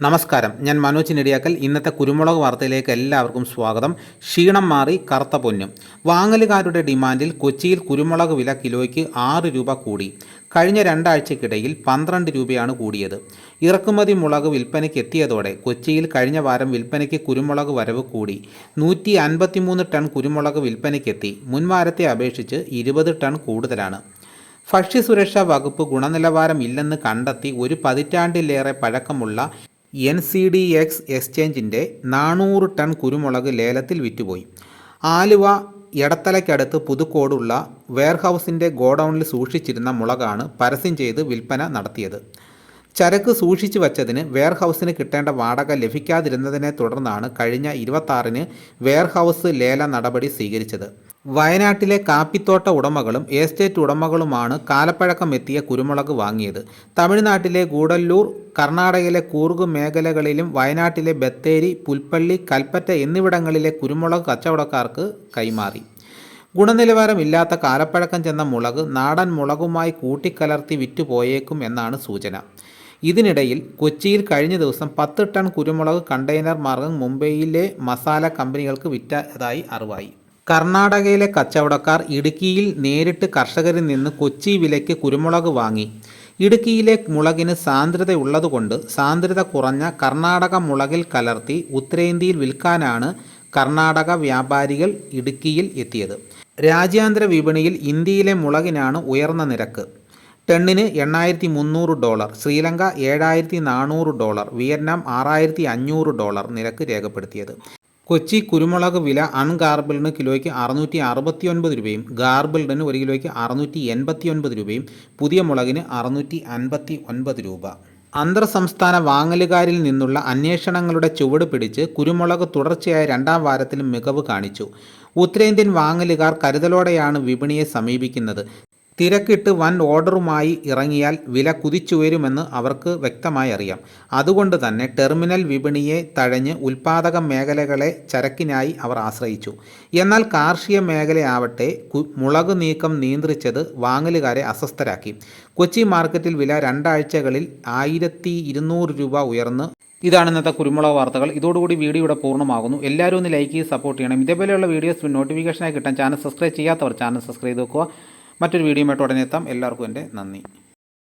നമസ്കാരം. ഞാൻ മനോജ് നെടിയാക്കൽ. ഇന്നത്തെ കുരുമുളക് വാർത്തയിലേക്ക് എല്ലാവർക്കും സ്വാഗതം. ക്ഷീണം മാറി കറുത്ത പൊന്നും. വാങ്ങലുകാരുടെ ഡിമാൻഡിൽ കൊച്ചിയിൽ കുരുമുളക് വില കിലോയ്ക്ക് ആറ് രൂപ കൂടി. കഴിഞ്ഞ രണ്ടാഴ്ചക്കിടയിൽ പന്ത്രണ്ട് രൂപയാണ് കൂടിയത്. ഇറക്കുമതി മുളക് വിൽപ്പനയ്ക്ക് എത്തിയതോടെ കൊച്ചിയിൽ കഴിഞ്ഞ വാരം വിൽപ്പനയ്ക്ക് കുരുമുളക് വരവ് കൂടി. നൂറ്റി അൻപത്തിമൂന്ന് ടൺ കുരുമുളക് വിൽപ്പനയ്ക്കെത്തി മുൻവാരത്തെ അപേക്ഷിച്ച് ഇരുപത് ടൺ കൂടുതലാണ്. ഭക്ഷ്യസുരക്ഷാ വകുപ്പ് ഗുണനിലവാരം ഇല്ലെന്ന് കണ്ടെത്തി ഒരു പതിറ്റാണ്ടിലേറെ പഴക്കമുള്ള എൻ സി ഡി എക്സ് എക്സ്ചേഞ്ചിന്റെ നാനൂറ് ടൺ കുരുമുളക് ലേലത്തിൽ വിറ്റുപോയി. ആലുവ എടത്തലയ്ക്കടുത്ത് പുതുക്കോടുള്ള വെയർഹൗസിന്റെ ഗോഡൗണിൽ സൂക്ഷിച്ചിരുന്ന മുളകാണ് പരസ്യം ചെയ്ത് വിൽപ്പന നടത്തിയത്. ചരക്ക് സൂക്ഷിച്ചു വച്ചതിന് വെയർഹൗസിന് കിട്ടേണ്ട വാടക ലഭിക്കാതിരുന്നതിനെ തുടർന്നാണ് കഴിഞ്ഞ ഇരുപത്താറിന് വെയർഹൗസ് ലേല നടപടി സ്വീകരിച്ചത്. വയനാട്ടിലെ കാപ്പിത്തോട്ട ഉടമകളും എസ്റ്റേറ്റ് ഉടമകളുമാണ് കാലപ്പഴക്കം എത്തിയ കുരുമുളക് വാങ്ങിയത്. തമിഴ്നാട്ടിലെ ഗൂഡല്ലൂർ കർണാടകയിലെ കൂർഗ് മേഖലകളിലും വയനാട്ടിലെ ബത്തേരി പുൽപ്പള്ളി കൽപ്പറ്റ എന്നിവിടങ്ങളിലെ കുരുമുളക് കച്ചവടക്കാർക്ക് കൈമാറി. ഗുണനിലവാരമില്ലാത്ത കാലപ്പഴക്കം ചെന്ന മുളക് നാടൻ മുളകുമായി കൂട്ടിക്കലർത്തി വിറ്റുപോയേക്കും എന്നാണ് സൂചന. ഇതിനിടയിൽ കൊച്ചിയിൽ കഴിഞ്ഞ ദിവസം പത്ത് ടൺ കുരുമുളക് കണ്ടെയ്നർ മാർഗം മുംബൈയിലെ മസാല കമ്പനികൾക്ക് വിറ്റതായി അറിവായി. കർണാടകയിലെ കച്ചവടക്കാർ ഇടുക്കിയിൽ നേരിട്ട് കർഷകരിൽ നിന്ന് കൊച്ചി വിലയ്ക്ക് കുരുമുളക് വാങ്ങി. ഇടുക്കിയിലെ മുളകിന് സാന്ദ്രതയുള്ളതുകൊണ്ട് സാന്ദ്രത കുറഞ്ഞ കർണാടക മുളകിൽ കലർത്തി ഉത്തരേന്ത്യയിൽ വിൽക്കാനാണ് കർണാടക വ്യാപാരികൾ ഇടുക്കിയിൽ എത്തിയത്. രാജ്യാന്തര വിപണിയിൽ ഇന്ത്യയിലെ മുളകിനാണ് ഉയർന്ന നിരക്ക്. ടണ്ണിന് എണ്ണായിരത്തി മുന്നൂറ് ഡോളർ ശ്രീലങ്ക ഏഴായിരത്തി നാനൂറ് ഡോളർ വിയറ്റ്നാം ആറായിരത്തി അഞ്ഞൂറ് ഡോളർ നിരക്ക് രേഖപ്പെടുത്തിയത്. കൊച്ചി കുരുമുളക് വില അൺഗാർബിൾഡിന് കിലോയ്ക്ക് അറുന്നൂറ്റി അറുപത്തി ഒൻപത് രൂപയും ഗാർബിൾഡിന് ഒരു കിലോയ്ക്ക് അറുന്നൂറ്റി എൺപത്തി ഒൻപത് രൂപയും പുതിയ മുളകിന് അറുന്നൂറ്റി അൻപത്തി ഒൻപത് രൂപ. അന്തർ സംസ്ഥാന വാങ്ങലുകാരിൽ നിന്നുള്ള അന്വേഷണങ്ങളുടെ ചുവട് പിടിച്ച് കുരുമുളക് തുടർച്ചയായ രണ്ടാം വാരത്തിലും മികവ് കാണിച്ചു. ഉത്തരേന്ത്യൻ വാങ്ങലുകാർ കരുതലോടെയാണ് വിപണിയെ സമീപിക്കുന്നത്. തിരക്കിട്ട് വൻ ഓർഡറുമായി ഇറങ്ങിയാൽ വില കുതിച്ചുയരുമെന്ന് അവർക്ക് വ്യക്തമായി അറിയാം. അതുകൊണ്ട് തന്നെ ടെർമിനൽ വിപണിയെ തഴഞ്ഞ് ഉൽപ്പാദക മേഖലകളെ ചരക്കിനായി അവർ ആശ്രയിച്ചു. എന്നാൽ കാർഷിക മേഖലയാവട്ടെ മുളക് നീക്കം നിയന്ത്രിച്ചത് വാങ്ങലുകാരെ അസ്വസ്ഥരാക്കി. കൊച്ചി മാർക്കറ്റിൽ വില രണ്ടാഴ്ചകളിൽ ആയിരത്തി രൂപ ഉയർന്ന്. ഇതാണ് ഇന്നത്തെ കുരുമുളക് വാർത്തകൾ. ഇതോടുകൂടി വീഡിയോ ഇവിടെ പൂർണമാകുന്നു. എല്ലാവരും ഒന്ന് ലൈക്ക് ചെയ്ത് സപ്പോർട്ട് ചെയ്യണം. ഇതേപോലെയുള്ള വീഡിയോസ് നോട്ടിഫിക്കേഷനായി കിട്ടാൻ ചാനൽ സബ്സ്ക്രൈബ് ചെയ്യാത്തവർ ചാനൽ സബ്സ്ക്രൈബ് ചെയ്ത് വെക്കുക. മറ്റൊരു വീഡിയോയുമായിട്ട് ഉടനെ എത്താം. എല്ലാവർക്കും എന്റെ നന്ദി.